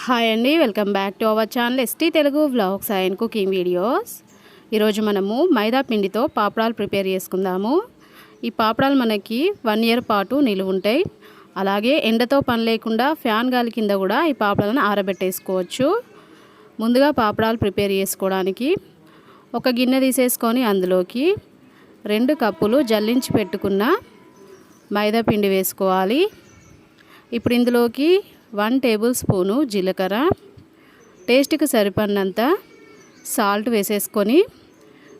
Hi అండి welcome back to our channel ST Telugu vlogs and cooking videos ఈరోజు మనము మైదా పిండితో పాపడాలు ప్రిపేర్ చేసుకుందాము. ఈ పాపడాలు మనకి వన్ ఇయర్ పాటు నిలువ ఉంటాయి. అలాగే ఎండతో పని లేకుండా ఫ్యాన్ గాలి కింద కూడా ఈ పాపడాలను ఆరబెట్టేసుకోవచ్చు. ముందుగా పాపడాలు ప్రిపేర్ చేసుకోవడానికి ఒక గిన్నె తీసేసుకొని అందులోకి రెండు కప్పులు జల్లించి పెట్టుకున్న మైదా పిండి వేసుకోవాలి. ఇప్పుడు ఇందులోకి వన్ టేబుల్ స్పూను జీలకర్ర. టేస్ట్కి సరిపడినంత సాల్ట్ వేసేసుకొని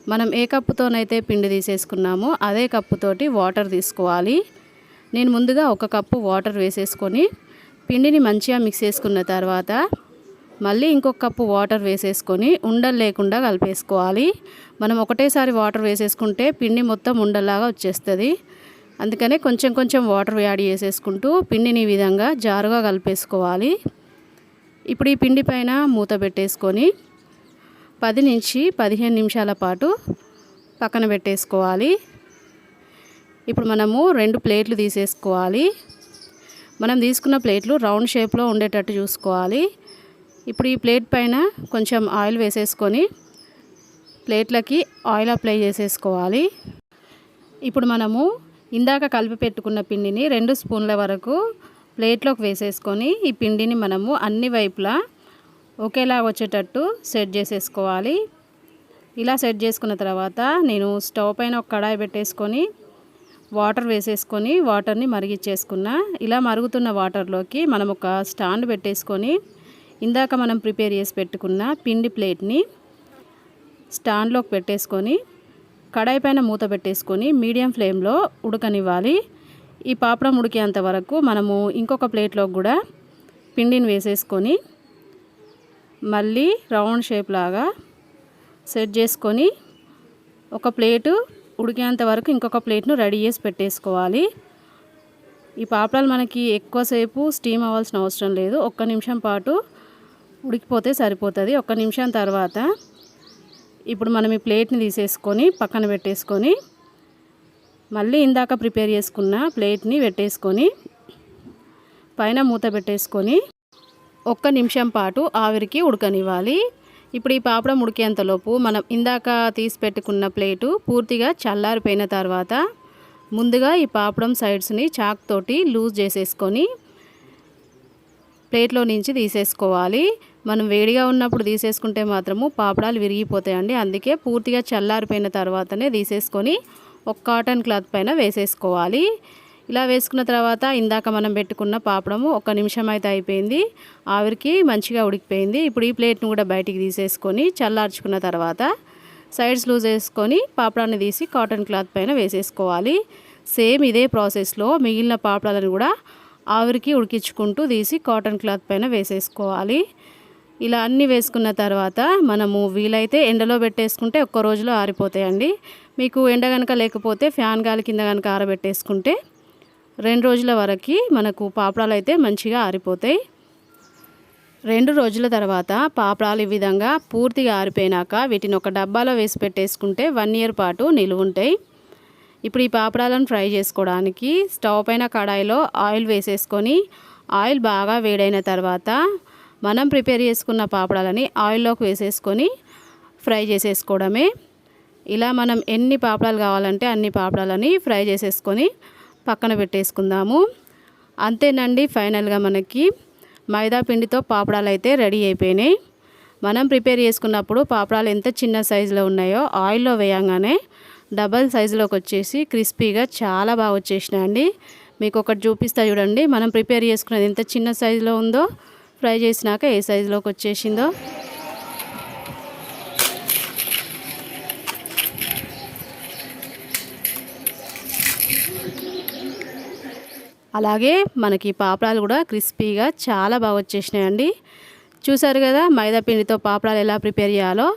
మనం ఏ కప్పుతోనైతే పిండి తీసేసుకున్నామో అదే కప్పుతోటి వాటర్ తీసుకోవాలి. నేను ముందుగా ఒక కప్పు వాటర్ వేసేసుకొని పిండిని మంచిగా మిక్స్ చేసుకున్న తర్వాత మళ్ళీ ఇంకొక కప్పు వాటర్ వేసేసుకొని ఉండలు లేకుండా కలిపేసుకోవాలి. మనం ఒకటేసారి వాటర్ వేసేసుకుంటే పిండి మొత్తం ఉండలాగా వచ్చేస్తుంది. అందుకనే కొంచెం కొంచెం వాటర్ యాడ్ చేసేసుకుంటూ పిండిని ఈ విధంగా జారుగా కలిపేసుకోవాలి. ఇప్పుడు ఈ పిండి పైన మూత పెట్టేసుకొని పది నుంచి పదిహేను నిమిషాల పాటు పక్కన పెట్టేసుకోవాలి. ఇప్పుడు మనము రెండు ప్లేట్లు తీసేసుకోవాలి. మనం తీసుకున్న ప్లేట్లు రౌండ్ షేప్లో ఉండేటట్టు చూసుకోవాలి. ఇప్పుడు ఈ ప్లేట్ పైన కొంచెం ఆయిల్ వేసేసుకొని ప్లేట్లకి ఆయిల్ అప్లై చేసేసుకోవాలి. ఇప్పుడు మనము ఇందాక కలిపి పెట్టుకున్న పిండిని రెండు స్పూన్ల వరకు ప్లేట్లోకి వేసేసుకొని ఈ పిండిని మనము అన్ని వైపులా ఒకేలా వచ్చేటట్టు సెట్ చేసేసుకోవాలి. ఇలా సెట్ చేసుకున్న తర్వాత నేను స్టవ్ పైన ఒక కడాయి పెట్టేసుకొని వాటర్ వేసేసుకొని వాటర్ని మరిగిచ్చేసుకున్న. ఇలా మరుగుతున్న వాటర్లోకి మనం ఒక స్టాండ్ పెట్టేసుకొని ఇందాక మనం ప్రిపేర్ చేసి పెట్టుకున్న పిండి ప్లేట్ని స్టాండ్లోకి పెట్టేసుకొని కడాయి పైన మూత పెట్టేసుకొని మీడియం ఫ్లేమ్లో ఉడకనివ్వాలి. ఈ పాపడం ఉడికేంత వరకు మనము ఇంకొక ప్లేట్లో కూడా పిండిని వేసేసుకొని మళ్ళీ రౌండ్ షేప్ లాగా సెట్ చేసుకొని ఒక ప్లేటు ఉడికేంత వరకు ఇంకొక ప్లేట్ను రెడీ చేసి పెట్టేసుకోవాలి. ఈ పాపడాలు మనకి ఎక్కువసేపు స్టీమ్ అవ్వాల్సిన అవసరం లేదు. ఒక్క నిమిషం పాటు ఉడికిపోతే సరిపోతుంది. ఒక్క నిమిషం తర్వాత ఇప్పుడు మనం ఈ ప్లేట్ని తీసేసుకొని పక్కన పెట్టేసుకొని మళ్ళీ ఇందాక ప్రిపేర్ చేసుకున్న ప్లేట్ని పెట్టేసుకొని పైన మూత పెట్టేసుకొని ఒక్క నిమిషం పాటు ఆవిరికి ఉడకనివ్వాలి. ఇప్పుడు ఈ పాపడం ఉడికేంతలోపు మనం ఇందాక తీసి పెట్టుకున్న ప్లేటు పూర్తిగా చల్లారిపోయిన తర్వాత ముందుగా ఈ పాపడం సైడ్స్ని చాక్ తోటి లూజ్ చేసేసుకొని ప్లేట్లో నుంచి తీసేసుకోవాలి. మనం వేడిగా ఉన్నప్పుడు తీసేసుకుంటే మాత్రము పాపడాలు విరిగిపోతాయండి. అందుకే పూర్తిగా చల్లారిపోయిన తర్వాతనే తీసేసుకొని ఒక కాటన్ క్లాత్ పైన వేసేసుకోవాలి. ఇలా వేసుకున్న తర్వాత ఇందాక మనం పెట్టుకున్న పాపడము ఒక నిమిషం అయితే అయిపోయింది. ఆవిరికి మంచిగా ఉడికిపోయింది. ఇప్పుడు ఈ ప్లేట్ను కూడా బయటికి తీసేసుకొని చల్లార్చుకున్న తర్వాత సైడ్స్ లూజ్ చేసుకొని పాపడాన్ని తీసి కాటన్ క్లాత్ పైన వేసేసుకోవాలి. సేమ్ ఇదే ప్రాసెస్లో మిగిలిన పాపడాలను కూడా ఆవిరికి ఉడికించుకుంటూ తీసి కాటన్ క్లాత్ పైన వేసేసుకోవాలి. ఇలా అన్నీ వేసుకున్న తర్వాత మనము వీలైతే ఎండలో పెట్టేసుకుంటే ఒక్క రోజులో ఆరిపోతాయండి. మీకు ఎండ కనుక లేకపోతే ఫ్యాన్ గాలి కింద కనుక ఆరబెట్టేసుకుంటే రెండు రోజుల వరకు మనకు పాపడాలు అయితే మంచిగా ఆరిపోతాయి. రెండు రోజుల తర్వాత పాపడాలు ఈ విధంగా పూర్తిగా ఆరిపోయినాక వీటిని ఒక డబ్బాలో వేసి పెట్టేసుకుంటే వన్ ఇయర్ పాటు నిలువుంటాయి ఇప్పుడు ఈ పాపడాలను ఫ్రై చేసుకోవడానికి స్టవ్ పైన కడాయిలో ఆయిల్ వేసేసుకొని ఆయిల్ బాగా వేడైన తర్వాత మనం ప్రిపేర్ చేసుకున్న పాపడాలని ఆయిల్లోకి వేసేసుకొని ఫ్రై చేసేసుకోవడమే. ఇలా మనం ఎన్ని పాపడాలు కావాలంటే అన్ని పాపడాలని ఫ్రై చేసేసుకొని పక్కన పెట్టేసుకుందాము. అంతేనండి ఫైనల్గా మనకి మైదా పిండితో పాపడాలు అయితే రెడీ అయిపోయినాయి. మనం ప్రిపేర్ చేసుకున్నప్పుడు పాపడాలు ఎంత చిన్న సైజులో ఉన్నాయో ఆయిల్లో వేయంగానే డబల్ సైజులోకి వచ్చేసి క్రిస్పీగా చాలా బాగా వచ్చేసినాయండి. మీకు ఒకటి చూపిస్తా చూడండి. మనం ప్రిపేర్ చేసుకున్నది ఎంత చిన్న సైజులో ఉందో ఫ్రై చేసినాక ఏ సైజులోకి వచ్చేసిందో. అలాగే మనకి పాపడాలు కూడా క్రిస్పీగా చాలా బాగా వచ్చేసినాయండి. చూసారు కదా మైదా పిండితో పాపడాలు ఎలా ప్రిపేర్ చేయాలో.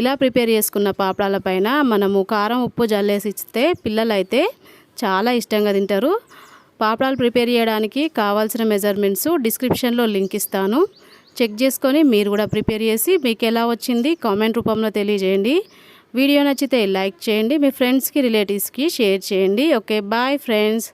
ఇలా ప్రిపేర్ చేసుకున్న పాపడాల పైన మనము కారం ఉప్పు జల్లేసి ఇస్తే పిల్లలు అయితే చాలా ఇష్టంగా తింటారు. పాపడాలు ప్రిపేర్ చేయడానికి కావాల్సిన మెజర్మెంట్స్ డిస్క్రిప్షన్లో లింక్ ఇస్తాను. చెక్ చేసుకొని మీరు కూడా ప్రిపేర్ చేసి మీకు ఎలా వచ్చింది కామెంట్ రూపంలో తెలియజేయండి. వీడియో నచ్చితే లైక్ చేయండి మీ ఫ్రెండ్స్కి రిలేటివ్స్కి షేర్ చేయండి. Okay bye friends.